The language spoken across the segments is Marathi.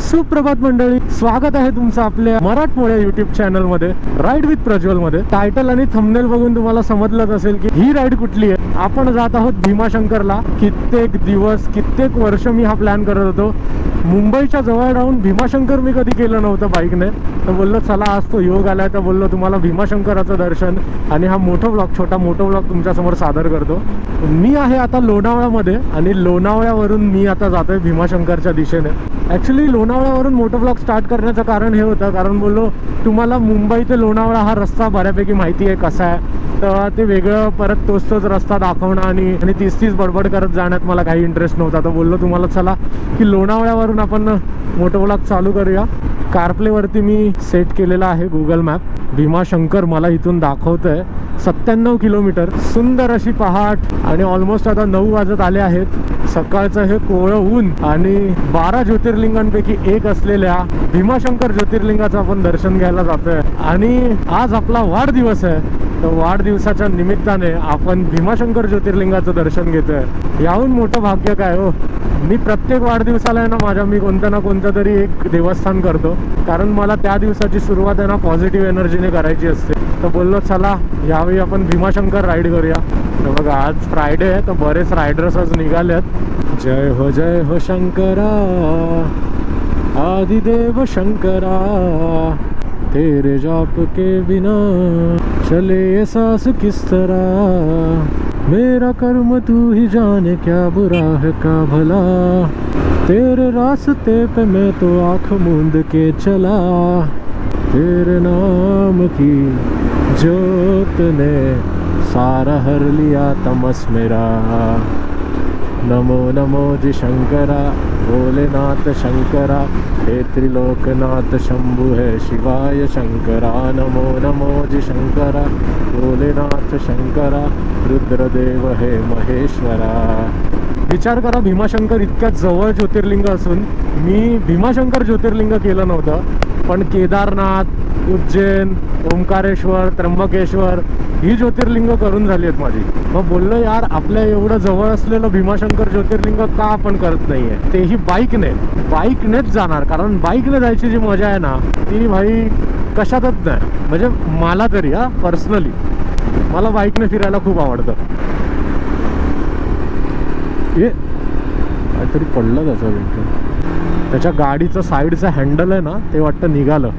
सुप्रभात मंडळी स्वागत आहे तुमचं आपल्या मराठमोळ्या युट्यूब चॅनलमध्ये राईड विथ प्रज्वलमध्ये. टायटल आणि थंबनेल बघून तुम्हाला समजलंच असेल की ही राईड कुठली आहे. आपण जात आहोत भीमाशंकरला. कित्येक दिवस कित्येक वर्ष मी हा प्लॅन करत होतो. मुंबईच्या जवळ राहून भीमाशंकर मी कधी केलं नव्हतं बाईकने तर बोललो चला आज तो योग आलाय. तर बोललो तुम्हाला भीमाशंकराचं दर्शन आणि हा मोठा ब्लॉग छोटा मोठा ब्लॉग तुमच्यासमोर सादर करतो. मी आहे आता लोणावळ्यामध्ये आणि लोणावळ्यावरून मी आता जातोय भीमाशंकरच्या दिशेने. ॲक्च्युली लोणावळ्यावरून मोठं ब्लॉग स्टार्ट करण्याचं कारण हे होतं. कारण बोललो तुम्हाला मुंबई ते लोणावळा हा रस्ता बऱ्यापैकी माहिती आहे कसा आहे. तर ते वेगळं परत तोच तोच रस्ता दाखवणं आणि आणि तीस तीस बडबड करत जाण्यात मला काही इंटरेस्ट नव्हता. तर बोललो तुम्हाला चला की लोणावळ्यावरून आपण मोठं ब्लॉग चालू करूया. कारप्लेवरती मी सेट केलेला आहे गुगल मॅप भीमाशंकर मला इथून दाखवतं आहे सत्त्याण्णव किलोमीटर सुंदर अशी पहाट आणि ऑलमोस्ट आता नऊ वाजत आले आहेत. सकाळचं हे कोवळं ऊन आणि बारा ज्योतिर्लिंगांपैकी एक असलेल्या भीमाशंकर ज्योतिर्लिंगाचं आपण दर्शन घ्यायला जातोय. आणि आज आपला वाढदिवस आहे. तर वाढदिवसाच्या निमित्ताने आपण भीमाशंकर ज्योतिर्लिंगाचं दर्शन घेतो आहे याहून मोठं भाग्य काय हो? मी प्रत्येक वाढदिवसाला आहे ना माझ्या मी कोणतं ना कोणतं तरी एक देवस्थान करतो. कारण मला त्या दिवसाची सुरुवात आहे ना पॉझिटिव्ह एनर्जीने करायची असते. तर बोललो चला यावेळी आपण भीमाशंकर राईड करूया. तर बघा आज फ्रायडे आहे तर बरेच रायडर्स आज निघालेत. जय हो जय हो शंकरा. आदिदेव शंकरा. तेरे जाप के बिना चले ये सांस किस तरह? मेरा कर्म तू ही जाने क्या बुरा है का भला? तेरे रास्ते पे मैं तो आंख मूंद के चला। तेरे नाम की जोत ने सारा हर लिया तमस मेरा। नमो नमो जी शंकरा। भोलेनाथ शंकरा हे त्रिलोकनाथ शंभु है शिवाय शंकरा नमो नमो जी शंकरा। भोलेनाथ शंकरा रुद्रदेव हे महेश्वरा। विचार करा भीमाशंकर इतक्या जवळ ज्योतिर्लिंग असून मी भीमाशंकर ज्योतिर्लिंग केलं नव्हतं पण केदारनाथ उज्जैन ओंकारेश्वर त्र्यंबकेश्वर ही ज्योतिर्लिंग करून झाली आहेत माझी. मग बोललो यार आपल्या एवढं जवळ असलेलं भीमाशंकर ज्योतिर्लिंग का आपण करत नाहीये? तेही बाईकने. बाईकनेच जाणार कारण बाईकने जायची जी मजा आहे ना ती भाई कशातच नाही. म्हणजे मला तरी हा पर्सनली मला बाईकने फिरायला खूप आवडतं. ये काहीतरी पडलं त्याचं विंटर. त्याच्या गाडीचं साईडचं हँडल आहे ना ते वाटतं निघालं.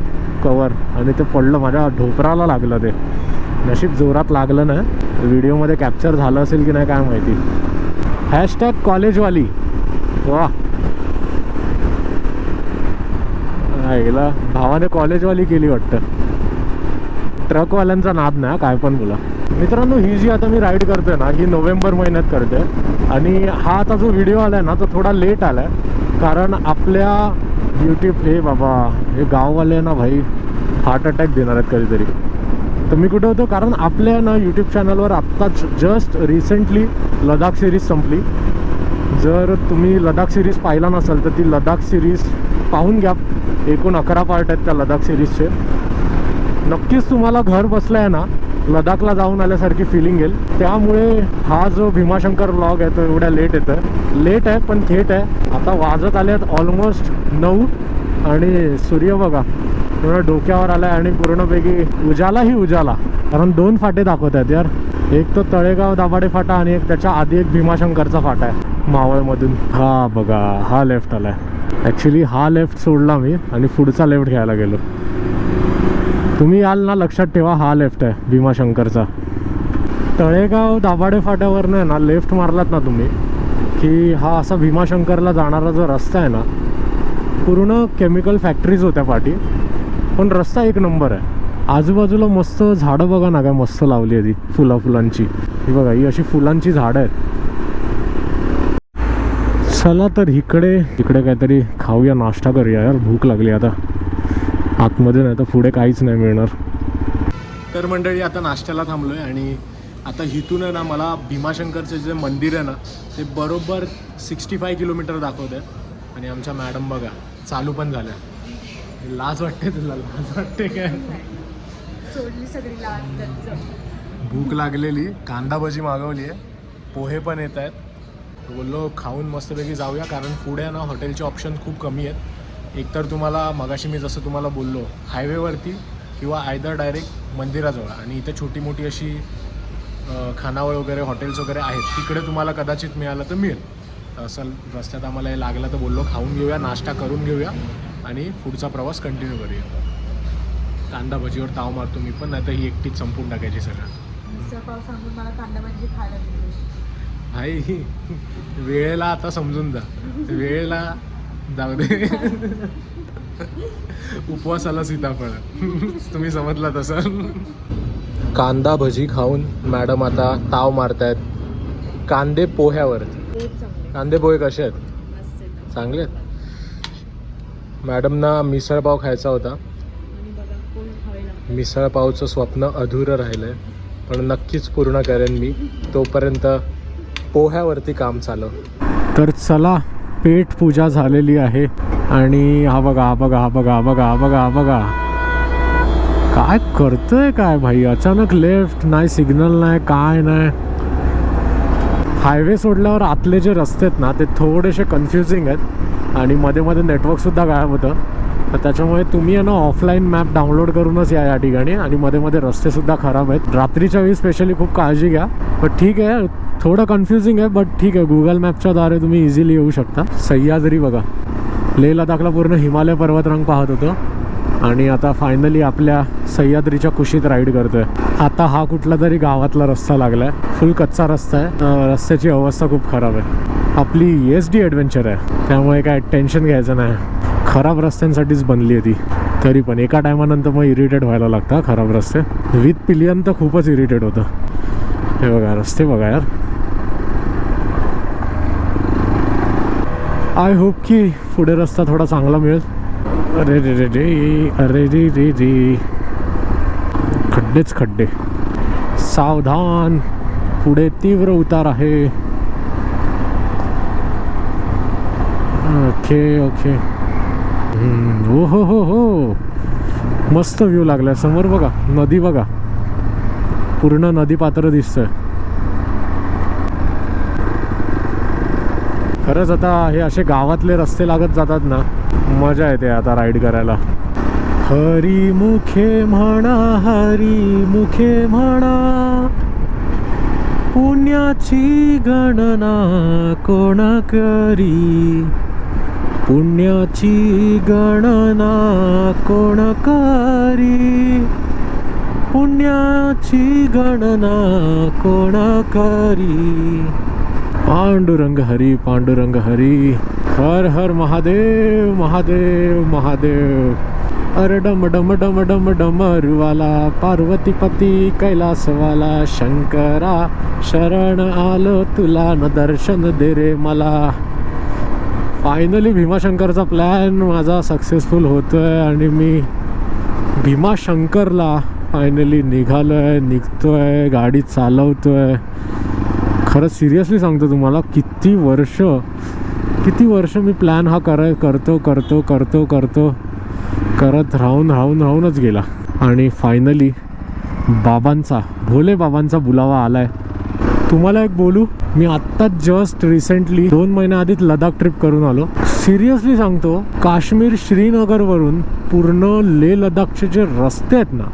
कवर आणि ते पडलं माझ्या ढोपराला लागलं ते. नशीब जोरात लागलं ना व्हिडिओमध्ये कॅप्चर झालं असेल की नाही काय माहिती. हॅशटॅग कॉलेजवाली वा याला भावाने कॉलेजवाली केली वाटतं. ट्रकवाल्यांचा नाद नाही काय पण बोला. मित्रांनो ही जी आता मी राईड करतोय ना ही नोव्हेंबर महिन्यात करते आणि हा आता जो व्हिडिओ आलाय ना तो थोडा लेट आलाय. कारण आपल्या यूट्यूब हे बाबा हे गाववाले ना भाई हार्ट अटॅक देणार आहेत कधीतरी. तर मी कुठं होतो? कारण आपल्या ना यूट्यूब चॅनलवर आत्ताच जस्ट रिसेंटली लडाख सिरीज संपली. जर तुम्ही लडाख सिरीज पाहिला नसाल तर ती लडाख सिरीज पाहून घ्या. एकूण अकरा पार्ट आहेत त्या लडाख सिरीजचे नक्कीच तुम्हाला घर बसल्या आहे ना लडाखला जाऊन आल्यासारखी फिलिंग येईल. त्यामुळे हा जो भीमाशंकर ब्लॉग आहे तो एवढ्या लेट येतं लेट आहे पण थेट आहे. आता वाजत आले आहेत ऑलमोस्ट नऊ. आणि सूर्य बघा पूर्ण डोक्यावर आला आहे आणि पूर्णपैकी उजालाही उजाला. कारण दोन फाटे दाखवत आहेत यार. एक तो तळेगाव दाभाडे फाटा आणि एक त्याच्या आधी एक भीमाशंकरचा फाटा आहे मावळमधून. हा बघा हा लेफ्ट आलाय. ॲक्च्युली हा लेफ्ट सोडला मी आणि पुढचा लेफ्ट घ्यायला गेलो. तुम्ही याल ना लक्षात ठेवा हा लेफ्ट आहे भीमाशंकरचा. तळेगाव दाभाडे फाट्यावरनं ना लेफ्ट मारलात ना तुम्ही की हा असा भीमाशंकरला जाणारा जो रस्ता आहे ना पूर्ण केमिकल फॅक्टरीज होत्या पाठी. पण रस्ता एक नंबर आहे. आजूबाजूला मस्त झाडं बघा ना काय मस्त लावली आहे ती फुला फुलांची ही बघा ही अशी फुलांची झाडं आहेत. चला तर इकडे इकडे काहीतरी खाऊया नाश्ता करूया यार भूक लागली आता. आतमध्ये नाही तर पुढे काहीच नाही मिळणार. तर मंडळी आता नाश्त्याला थांबलोय आणि आता इथून आहे ना मला भीमाशंकरचं जे मंदिर आहे ना ते बरोबर सिक्स्टी फाय किलोमीटर दाखवत आहे आणि आमच्या मॅडम बघा चालू पण झाल्या. लाज वाटते तुला लाज वाटते काय? सोडली सगळी लाज भूक लागलेली कांदा भजी मागवली आहे. पोहे पण येत आहेत. बोललो खाऊन मस्तपैकी जाऊया कारण पुढे ना हॉटेलचे ऑप्शन खूप कमी आहेत. एकतर तुम्हाला मगाशी मी जसं तुम्हाला बोललो हायवेवरती किंवा आयदर डायरेक्ट मंदिराजवळ आणि इथे छोटी मोठी अशी खानावळ वगैरे हॉटेल्स वगैरे आहेत. तिकडे तुम्हाला कदाचित मिळालं तर मिळेल. असं रस्त्यात आम्हाला हे लागलं तर बोललो खाऊन घेऊया नाश्ता करून घेऊया. आणि पुढचा प्रवास कंटिन्यू करूया. कांदा भजीवर ताव मारतो मी पण तर ही एकटीच संपून टाकायची सगळं. सांगून मला कांदा भाजी खायला भाई वेळेला आता समजून जा. वेळेला जाऊ दे. उपवासाला सीताफळ. तुम्ही समजला तसं. कांदा भजी खाऊन मॅडम आता ताव मारतायत. कांदे चांगले. कांदे पोहे कसे आहेत. चांगले आहेत? मॅडमना मिसळपाव खायचा होता. आणि बघा कोण खावे लागतं. मिसळपावचं स्वप्न अधुरं राहिलं आहे पण नक्कीच पूर्ण करेन मी. तोपर्यंत पोह्यावरती काम चालू तर चला पेट पूजा झालेली आहे. आणि हा बघा हा बघा हा बघा हा बघा हा बघा हा बघा. काय करतोय काय भाई? अचानक लेफ्ट नाही सिग्नल नाही काय नाही. हायवे सोडल्यावर आतले जे रस्ते आहेत ना ते थोडेसे कन्फ्युजिंग आहेत. आणि मध्ये मध्ये नेटवर्कसुद्धा गायब होतं. तर त्याच्यामुळे तुम्ही आहे ना ऑफलाईन मॅप डाउनलोड करूनच या या ठिकाणी. आणि मध्ये मध्ये रस्तेसुद्धा खराब आहेत. रात्रीच्या वेळी स्पेशली खूप काळजी घ्या. पण ठीक आहे थोडं कन्फ्युजिंग आहे बट ठीक आहे. गुगल मॅपच्या द्वारे तुम्ही इझिली येऊ शकता. सह्याद्री बघा. लेह लडाखला पूर्ण हिमालय पर्वतरांग पाहत होतो. आणि आता फायनली आपल्या सह्याद्रीच्या कुशीत राईड करतोय. आता हा कुठला तरी गावातला रस्ता लागलाय. फुल कच्चा रस्ता आहे. रस्त्याची अवस्था खूप खराब आहे. आपली एस डी ॲडव्हेंचर आहे. त्यामुळे काय टेन्शन घ्यायचं नाही. खराब रस्त्यांसाठीच बनली आहे ती. तरी पण एका टायमानंतर मग इरिटेट व्हायला लागतं खराब रस्ते. विथ पिलियन तर खूपच इरिटेट होतं. हे बघा रस्ते बघा यार. आय होप की पुढे रस्ता थोडा चांगला मिळेल. अरे रे रे रे अरे रे रे रे. खड्डेच खड्डे. सावधान. पुढे तीव्र उतार आहे. Okay okay. ओ हो हो हो मस्त व्ह्यू लागलाय. समोर बघा नदी बघा. पूर्ण नदी पात्र दिसतंय. खरंच आता हे असे गावातले रस्ते लागत जातात ना मजा येते आता राईड करायला. हरी मुखे म्हणा हरी मुखे म्हणा. पुण्याची गणना कोणा करी पुण्याची गणना कोण करी पुण्याची गणना कोण करी पांडुरंग हरी पांडुरंग हरी. हर हर महादेव महादेव महादेव. अरे डम डम डम डम डमरुवाला पार्वतीपती कैलासवाला शंकरा शरण आलो तुला न दर्शन दे रे मला. फायनली भीमाशंकरचा प्लॅन माझा सक्सेसफुल होतोय आणि मी भीमाशंकरला फायनली निघालो आहे निघतो आहे गाडी चालवतो आहे खरंच सिरियसली सांगतो तुम्हाला किती वर्ष किती वर्ष मी प्लॅन हा कराय करतो करतो करतो करतो करत राहून राहून राहूनच गेला. आणि फायनली बाबांचा भोले बाबांचा बुलावा आला आहे तुम्हाला एक बोलू? मी आत्ताच जस्ट रिसेंटली दोन महिन्या आधीच लडाख ट्रिप करून आलो. सिरियसली सांगतो काश्मीर श्रीनगरवरून पूर्ण लेह लडाखचे जे रस्ते आहेत ना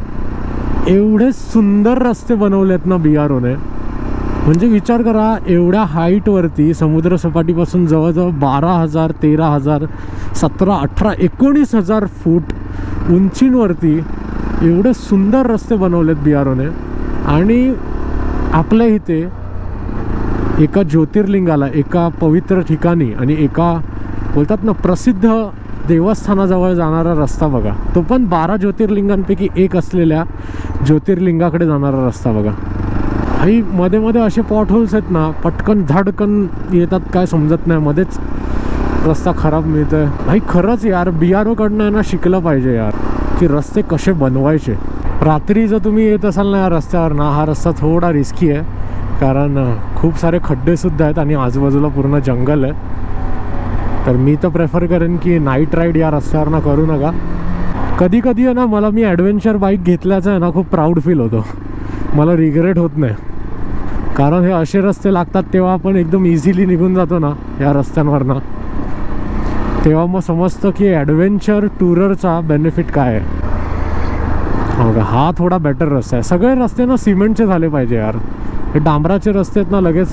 एवढे सुंदर रस्ते बनवलेत ना बी आर ओने म्हणजे विचार करा एवढ्या हाईटवरती समुद्रसपाटीपासून जवळजवळ बारा हजार तेरा हजार सतरा अठरा एकोणीस हजार फूट उंचींवरती एवढे सुंदर रस्ते बनवलेत बिहारोने आणि आपल्या इथे एका ज्योतिर्लिंगाला एका पवित्र ठिकाणी आणि एका बोलतात ना प्रसिद्ध देवस्थानाजवळ जाणारा रस्ता बघा. तो पण बारा ज्योतिर्लिंगांपैकी एक असलेल्या ज्योतिर्लिंगाकडे जाणारा रस्ता बघा. आई मध्ये मध्ये असे पॉट होल्स आहेत ना पटकन झाडकन येतात काय समजत नाही. मध्येच रस्ता खराब मिळतोय. भाई खरंच यार बी आर ओकडनं ना शिकलं पाहिजे यार की रस्ते कसे बनवायचे. रात्री जर तुम्ही येत असाल ना या रस्त्यावर ना हा रस्ता थोडा रिस्की आहे. कारण खूप सारे खड्डेसुद्धा आहेत आणि आजूबाजूला पूर्ण जंगल आहे. तर मी तर प्रेफर करेन की नाईट राईड या रस्त्यावरनं करू नका. कधी कधी आहे ना मला मी ॲडव्हेंचर बाईक घेतल्याचं आहे ना खूप प्राऊड फील होतो. मला रिग्रेट होत नाही. कारण हे असे रस्ते लागतात तेव्हा आपण एकदम इझिली निघून जातो ना या रस्त्यांवरनं. तेव्हा मग समजतं की ॲडव्हेंचर टुररचा बेनिफिट काय आहे. हो का? हा थोडा बेटर रस्ता आहे. सगळे रस्ते ना सिमेंटचे झाले पाहिजे यार. हे डांबराचे रस्ते आहेत ना लगेच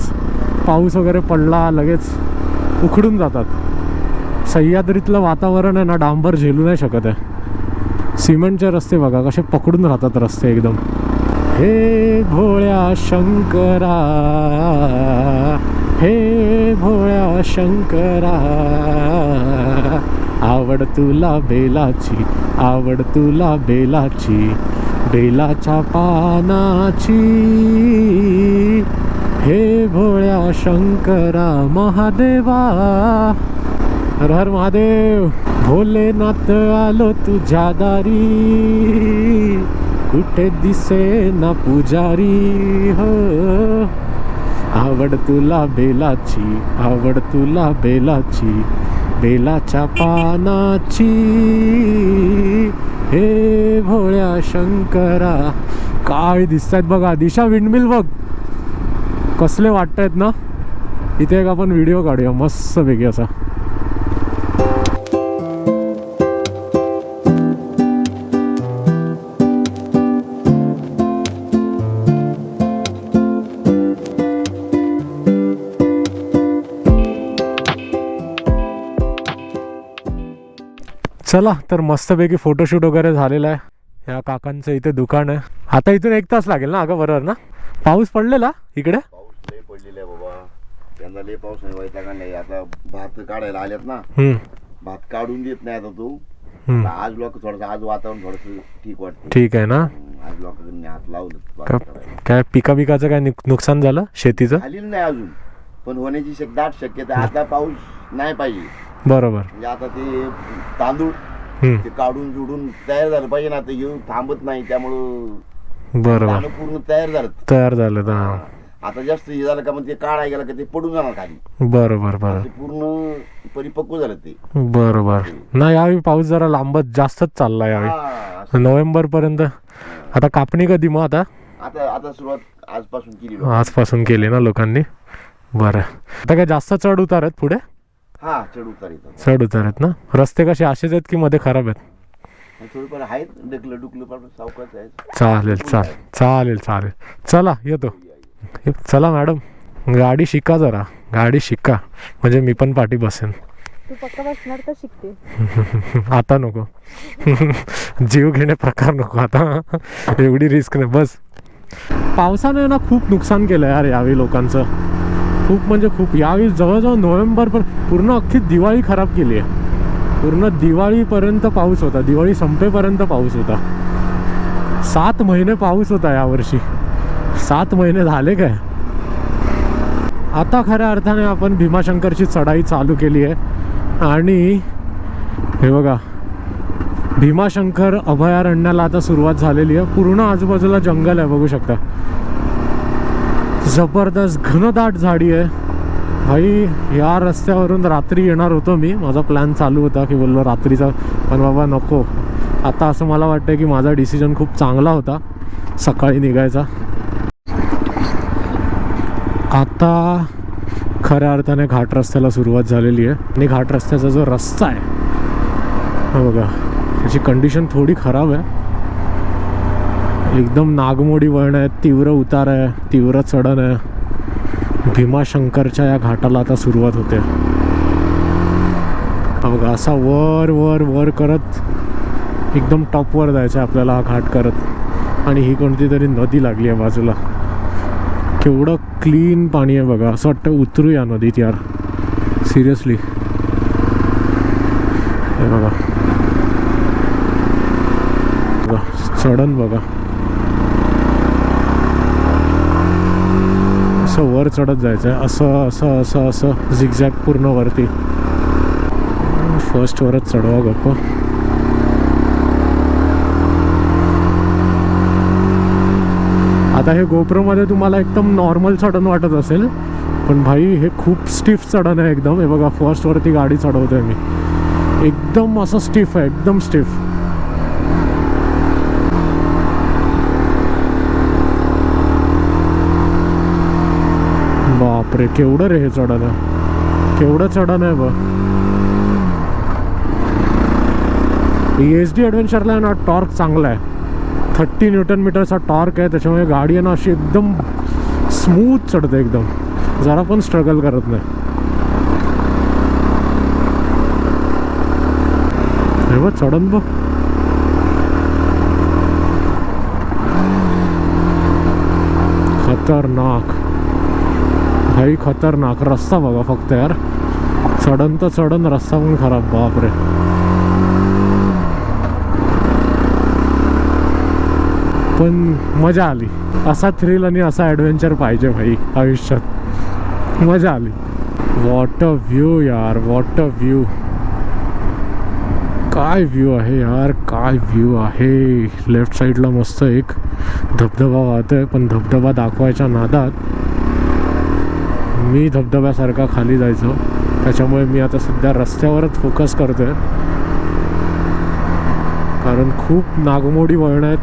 पाऊस वगैरे पडला लगेच उखडून जातात. सह्याद्रीतलं वातावरण आहे ना डांबर झेलू नाही शकत आहे. सिमेंटचे रस्ते बघा कसे पकडून राहतात रस्ते एकदम. हे भोळ्या शंकरा हे भोळ्या शंकरा आवड तुला बेलाची आवड तुला बेलाची. बेलाच्या पानाची. हे भोळ्या शंकरा महादेवा. हर हर महादेव भोलेनाथ आलो तुझ्या दारी. कुठे दिसे ना पुजारी हो. आवड तुला बेलाची आवड तुला बेलाची. बेलाच्या पानाची. हे भोळ्या शंकरा काय दिसत आहेत बघा. दिशा विंडमिल बघ. कसले वाटत आहेत ना? इथे एक आपण व्हिडिओ काढूया. मस्त पैकी असा. चला तर मस्तपैकी फोटोशूट वगैरे झालेला आहे. या काकांचं इथे दुकान आहे. आता इथून एक तास लागेल ना अगं बरोबर ना? पाऊस पडलेला इकडे? पाऊस लय पडलेला आहे बाबा. त्यांना लय पाऊस नाही व्हायचा नाही? आता भात काढायला आल्यात ना. भात काढून देत नाही आता तू. आज लोक थोडस आज वातावरण थोडस ठीक वाटतं ठीक आहे ना? आज लोकांनी हात लावलं. का-. काय पिका पिकाचं काय नुक- नुकसान झालं शेतीचं? झालेलं नाही अजून. पण होण्याची दाट शक्यता. आता पाऊस नाही पाहिजे. बरोबर. म्हणजे आता ते तांदूळ हम्म, ते काढून जुडून तयार झालं पाहिजे ना ते येऊन थांबत नाही त्यामुळं बरोबर. पूर्ण तयार झालं. तयार झालं हा. आता जास्त हे झालं का मग ते काढाय गेलं का ते पडून जाणार खाली. बरोबर बरोबर. ते पूर्ण परिपक्व झालं ते. बरोबर. नाही यावेळी पाऊस जरा लांबच जास्तच चालला यावेळी. हा, नोव्हेंबर पर्यंत. आता कापणी कधी मग आता? आता आता सुरुवात आजपासून केली लोक. आजपासून केली ना लोकांनी? बरं. आता काय जास्त चढ उतार आहेत पुढे? हा चढ उतार येतात चढ उतार आहेत ना? रस्ते कसे असेच आहेत की मध्ये खराब आहेत? आणि थोडीफार आहेत डकलं डुकलं पण सावकाच आहेत. चालेल चालेल चालेल चालेल. चला येतो. चला मॅडम. गाडी शिका जरा. गाडी शिका. म्हणजे मी पण पाठी बसेन. तू पक्का बसणार तर शिकते. आता नको. जीव घेणे प्रकार नको आता. एवढी रिस्क नाही. बस. पावसाने ना खूप नुकसान केलं यार यावेळी लोकांचं. खूप म्हणजे खूप. यावेळी जवळजवळ नोव्हेंबर पण पूर्ण अख्खी दिवाळी खराब केली आहे. पूर्ण दिवाळीपर्यंत पाऊस होता. दिवाळी संपेपर्यंत पाऊस होता. सात महिने पाऊस होता यावर्षी सात महिने झाले काय? आता खऱ्या अर्थाने आपण भीमाशंकरची चढाई चालू केली आहे. आणि हे बघा भीमाशंकर अभयारण्याला आता सुरुवात झालेली आहे. पूर्ण आजूबाजूला जंगल आहे बघू शकता. जबरदस्त घनदाट झाडी आहे. भाई या रस्त्यावरून रात्री येणार होतो मी. माझा प्लॅन चालू होता की बोललो रात्रीचा पण बाबा नको. आता असं मला वाटतं की माझा डिसिजन खूप चांगला होता. सकाळी निघायचा. आता खऱ्या अर्थाने घाट रस्त्याला सुरुवात झालेली आहे. आणि घाट रस्त्याचा जो रस्ता आहे हा बघा त्याची कंडिशन थोडी खराब आहे. एकदम नागमोडी वळण आहे तीव्र उतार आहे तीव्र चढण आहे. भीमाशंकरच्या या घाटाला आता सुरुवात होते. बघा असा वर वर वर करत एकदम टॉपवर जायचं आहे आपल्याला हा घाट करत. आणि ही कोणती तरी नदी लागली आहे बाजूला. केवढं क्लीन पाणी आहे बघा. असं वाटतं उतरू या नदीत यार. सिरियसली हे बघा. बघा चढण बघा. असं वर चढत जायचं आहे असं असं असं असं झिगझॅग पूर्ण वरती. फर्स्ट वरच चढवा गप्प. आता हे गोप्रोमध्ये तुम्हाला एकदम नॉर्मल चढण वाटत असेल पण भाई हे खूप स्टिफ चढण आहे एकदम. हे बघा फर्स्टवरती गाडी चढवतोय मी. एकदम असं स्टिफ आहे एकदम स्टिफ बापरे केवढं रे हे चढण केवढं चढण आहे बघ. एस डी ॲडव्हेंचरला आहे ना टॉर्क चांगला आहे. थर्टी न्यूटन मीटरचा टॉर्क आहे त्याच्यामुळे गाडी आहे ना अशी एकदम स्मूथ चढते एकदम. जरा पण स्ट्रगल करत नाही. हे बघ चढन बघ. खतरनाक. भाई खतरनाक रस्ता बघा फक्त यार. चढन तर चढन रस्ता पण खराब बापरे. पण मजा आली. असा थ्रिल आणि असा ॲडव्हेंचर पाहिजे भाई आयुष्यात. मजा आली. वॉट अ व्ह्यू यार वॉट अ व्ह्यू काय व्ह्यू आहे यार काय व्ह्यू आहे. लेफ्ट साईडला मस्त एक धबधबा वाहतोय पण धबधबा दाखवायच्या नादात मी धबधब्यासारखा खाली जायचो. त्याच्यामुळे मी आता सध्या रस्त्यावरच फोकस करतोय. कारण खूप नागमोडी वळण आहेत.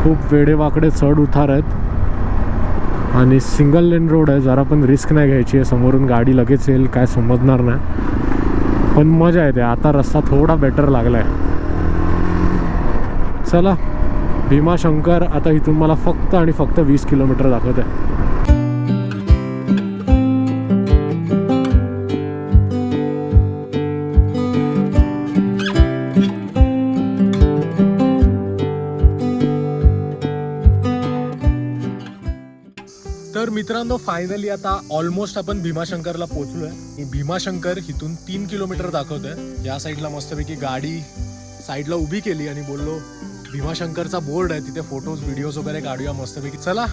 खूप वेडेवाकडे चढ उतार आहेत. आणि सिंगल लेन रोड आहे. जरा पण रिस्क नाही घ्यायची आहे. समोरून गाडी लगेच येईल. काय समजणार नाही. पण मजा येते. आता रस्ता थोडा बेटर लागला आहे चला. भीमाशंकर आता इथून मला फक्त आणि फक्त वीस किलोमीटर दाखवत आहे मित्रांनो फायनली आता ऑलमोस्ट आपण भीमाशंकरला पोहोचलोय. भीमाशंकर इथून तीन किलोमीटर दाखवतोय. या साईडला मस्तपैकी गाडी साईडला उभी केली आणि बोललो भीमाशंकरचा बोर्ड आहे तिथे फोटोज व्हिडिओज वगैरे काढूया मस्तपैकी. चला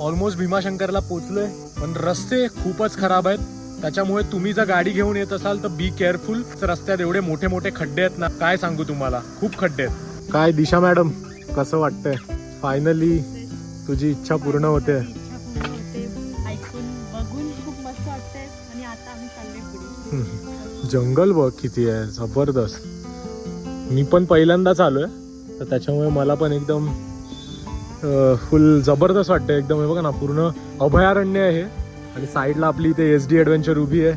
ऑलमोस्ट भीमाशंकरला पोहोचलोय. पण रस्ते खूपच खराब आहेत. त्याच्यामुळे तुम्ही जर गाडी घेऊन येत असाल तर बी केअरफुल रस्त्यात एवढे मोठे मोठे खड्डे आहेत ना काय सांगू तुम्हाला? खूप खड्डे आहेत. काय दिशा मॅडम? कसं वाटतंय? फायनली तुझी इच्छा पूर्ण होते. जंगल बघ किती आहे जबरदस्त. मी पण पहिल्यांदाच आलो आहे तर त्याच्यामुळे मला पण एकदम फुल जबरदस्त वाटतं एकदम हे बघा ना पूर्ण अभयारण्य आहे आणि साईडला आपली इथे एस डी ॲडव्हेंचर उभी आहे.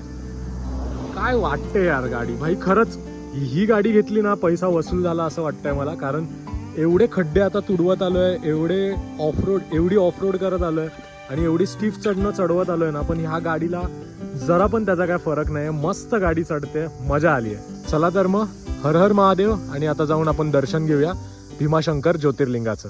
काय वाटते यार गाडी? भाई खरंच ही गाडी घेतली ना पैसा वसूल झाला असं वाटतंय मला. कारण एवढे खड्डे आता तुडवत आलोय एवढे ऑफरोड एवढी ऑफरोड करत आलोय आणि एवढी स्टीफ चढणं चढवत आलोय ना पण ह्या गाडीला जरा पण त्याचा काय फरक नाही मस्त गाडी चढते मजा आली आहे चला तर मग हर हर महादेव आणि आता जाऊन आपण दर्शन घेऊया भीमाशंकर ज्योतिर्लिंगाचं.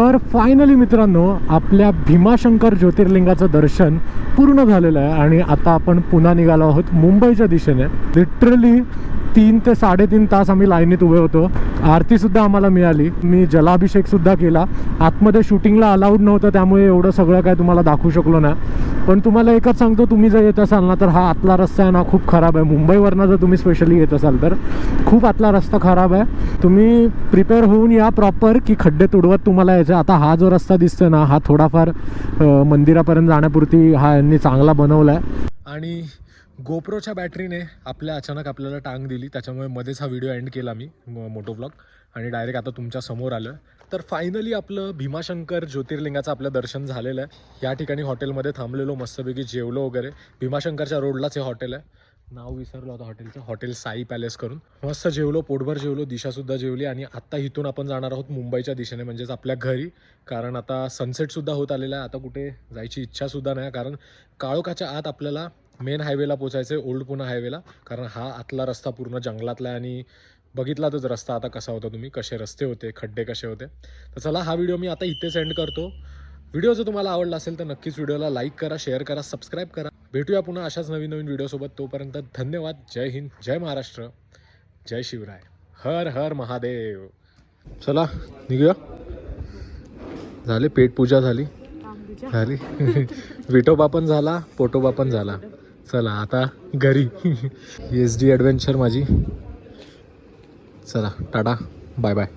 तर फायनली मित्रांनो आपल्या भीमाशंकर ज्योतिर्लिंगाचं दर्शन पूर्ण झालेलं आहे आणि आता आपण पुन्हा निघालो आहोत मुंबईच्या दिशेने. लिटरली तीन ते साडेतीन तास आम्ही लाईनीत उभे होतो. आरतीसुद्धा आम्हाला मिळाली. मी जलाभिषेकसुद्धा केला. आतमध्ये शूटिंगला अलाउड नव्हतं त्यामुळे एवढं सगळं काय तुम्हाला दाखवू शकलो नाही. पण तुम्हाला एकच सांगतो तुम्ही जर येत असाल ना तर हा आतला रस्ता आहे ना खूप खराब आहे. मुंबईवरनं जर तुम्ही स्पेशली येत असाल तर खूप आतला रस्ता खराब आहे. तुम्ही प्रिपेअर होऊन या प्रॉपर की खड्डे तुडवत तुम्हाला यायचं. आता हा जो रस्ता दिसतोय ना हा थोडाफार मंदिरापर्यंत जाण्यापुरती हा यांनी चांगला बनवला आहे आणि गोप्रोच्या बॅटरीने आपल्या अचानक आपल्याला टांग दिली. त्याच्यामुळे मध्येच हा व्हिडिओ एंड केला मी मोटो ब्लॉग आणि डायरेक्ट आता तुमच्यासमोर आलं तर फायनली आपलं भीमाशंकर ज्योतिर्लिंगाचं आपलं दर्शन झालेलं आहे. या ठिकाणी हॉटेलमध्ये थांबलेलो मस्तपैकी जेवलो वगैरे. भीमाशंकरच्या रोडलाच हे हॉटेल आहे. नाव विसरलो होतं हॉटेलचं. हॉटेल साई पॅलेस करून. मस्त जेवलो पोटभर जेवलो दिशासुद्धा जेवली आणि आत्ता इथून आपण जाणार आहोत मुंबईच्या दिशेने म्हणजेच आपल्या घरी. कारण आता सनसेटसुद्धा होत आलेला आहे. आता कुठे जायची इच्छासुद्धा नाही. कारण काळोखाच्या आत आपल्याला मेन हायवेला पोचायचं आहे ओल्ड पुणा हायवेला कारण हा आतला रस्ता पूर्ण जंगलातला आहे आणि बघितलातच रस्ता आता कसा होता तुम्ही कसे रस्ते होते खड्डे कसे होते. तर चला हा व्हिडिओ मी आता इथे सेंड करतो. व्हिडिओ जर तुम्हाला आवडला असेल तर नक्कीच व्हिडिओला लाईक करा शेअर करा सबस्क्राईब करा. भेटूया पुन्हा अशाच नवीन नवीन व्हिडिओसोबत तोपर्यंत धन्यवाद. जय हिंद जय महाराष्ट्र जय शिवराय. हर हर महादेव. चला निघूया. झाले पेट पूजा झाली. झाली. विटोबा पण झाला पोटोबा पण झाला. चला आता घरी. एस डी ॲडव्हेंचर माझी. चला टाटा बाय बाय